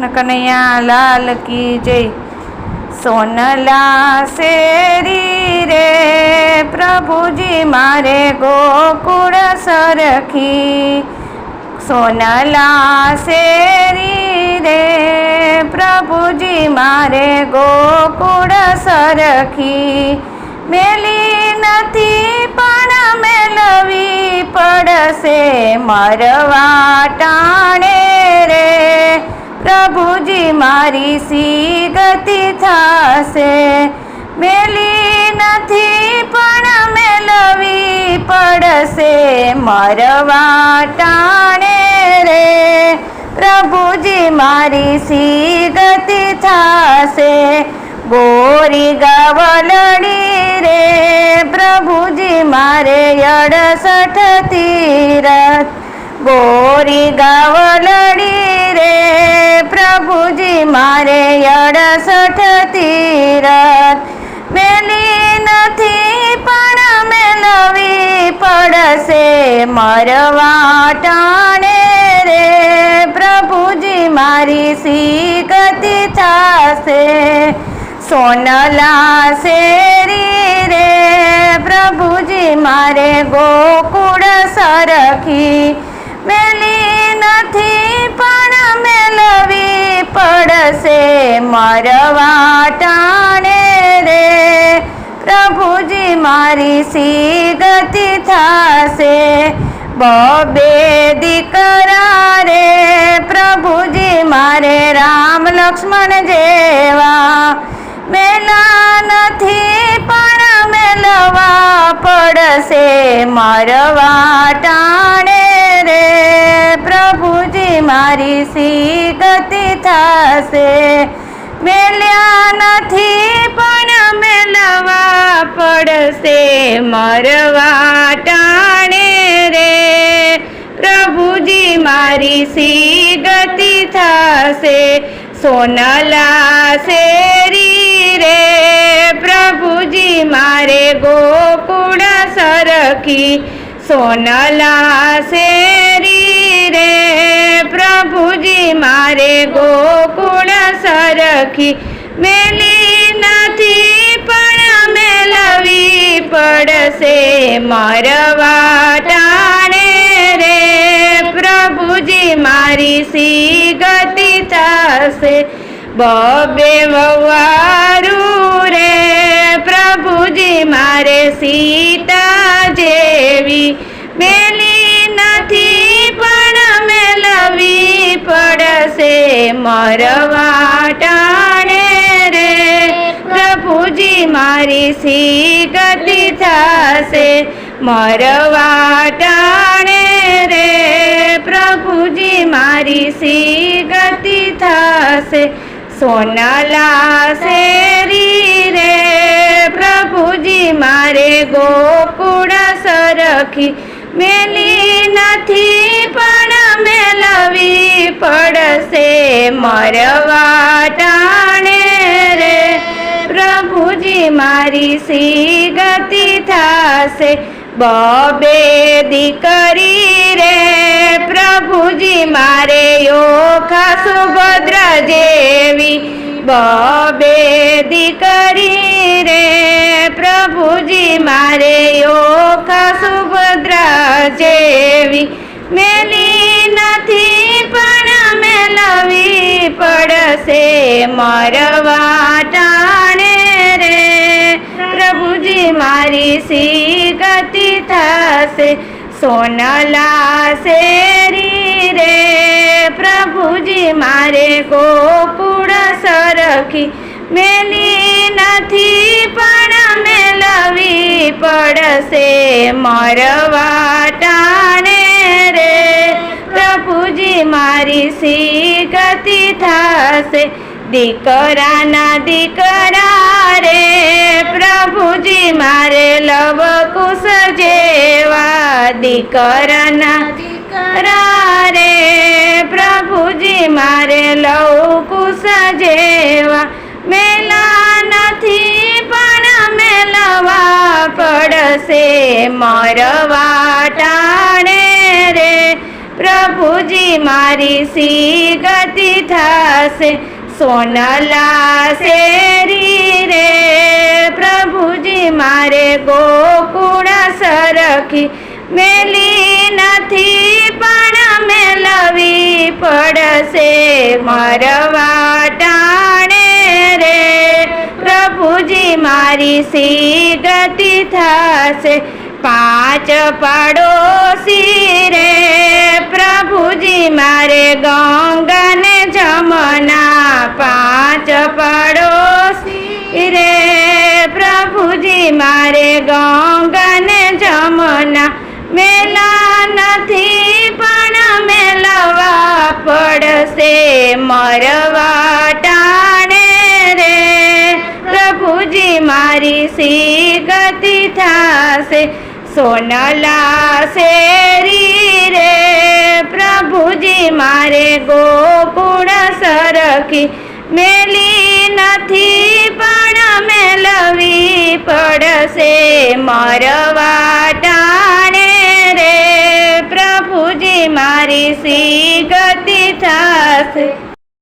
કનૈયા લાલ કી જય. સોનલા શેરી રે પ્રભુજી મારે ગોકુળ સરખી. સોનલા શેરી રે પ્રભુજી મારે ગોકુળ સરખી. મેલી નથી પણ મેલવી પડશે, મરવા ટાણે મારી સી ગતિ થશે. મેલી નથી પણ મેલવી પડશે. મરવા ટાણે રે. પ્રભુજી, મારી સી ગતિ થશે. ગોરી ગવલડી રે. પ્રભુજી, મારે અડસઠ તીરથ. ગોરી ગાવલડી પડશે મરવાટાણે રે પ્રભુજી મારી સી ગતિ થશે. સોનલા શેરી રે પ્રભુજી મારે ગોકુળ સરખી. મેલી નથી પણ મેલવી પડશે. મરવા ટાણે રે પ્રભુજી મારી સી ગતિ થશે. બબે દીકરા રે પ્રભુજી મારે રામ લક્ષ્મણ જેવા. મેલા નથી પણ મેલવા પડશે. મારવા ટાણે રે, પ્રભુજી મારી સી ગતિ થશે. મેલ્યા નથી પણ મેલવા પડશે, મરવા ટાણે રે. પ્રભુજી મારી સી ગતિ થશે, સોનલા શેરી રે. પ્રભુજી મારે ગોકુળ સરખી, સોનલા શેરી રે. પ્રભુજી મારે ગોકુળ સરખી મેલી નથી, પણ અમે લવી પડશે મરવા ટાણે રે. પ્રભુજી, મારી સી ગતિ થશે બબે વવારું રે. પ્રભુજી, મારે સીતા જેવી. મેલી નથી, પણ મેલવી પડશે મરવા મારી સી ગતિ થશે મરવા ટાણે રે પ્રભુજી, મારી સી ગતિ થશે સોનલા શેરી રે પ્રભુજી, મારે ગોકુળ સરખી મેલી નથી, પણ મેલવી પડશે, મરવા ટાણે રે પ્રભુજી મારી સી ગતિ થશે. બબે દીકરી રે, પ્રભુજી મારે યોખા સુભદ્ર જેવી. બબે દીકરી રે, પ્રભુજી મારે યોખા સુભદ્ર જેવી. મેલી નથી પણ મેલવી પડશે, મરવા મારી સી ગતિ થશે? સોનલા શેરી રે પ્રભુજી, મારે ગોકુળ સરખી મેલી નથી, પણ મેલવી પડશે મરવા ટાણે રે. પ્રભુજી, મારી સી ગતિ દીકરાના દીકરા રે પ્રભુજી મારે લવ કુશ જેવા દીકરાના દીકરા રે પ્રભુજી મારે લવ કુશ જેવા મેલા નથી પણ મેલવા પડશે મરવા ટાણે રે. પ્રભુજી મારી સી ગતિ થશે. સોનલા શેરી રે પ્રભુજી મારે ગોકુળ સરખી મેલી નથી, પણ મેલવી પડશે મરવા ટાણે રે. પ્રભુજી મારી સી ગતિ થશે પાંચ પડોશી રે. પ્રભુજી મારે ગંગાને મારે ગંગન જમના મેલા નથી, પણ મેલવા પડશે મરવા ટાણે રે. પ્રભુજી, મારી સી ગતિ થશે, સોનલા શેરી રે. પ્રભુજી, મારે ગોકુળ સરખી મેલી નથી, પણ પડશે મરવા ટાણે રે પ્રભુજી મારી સી ગતિ થશે.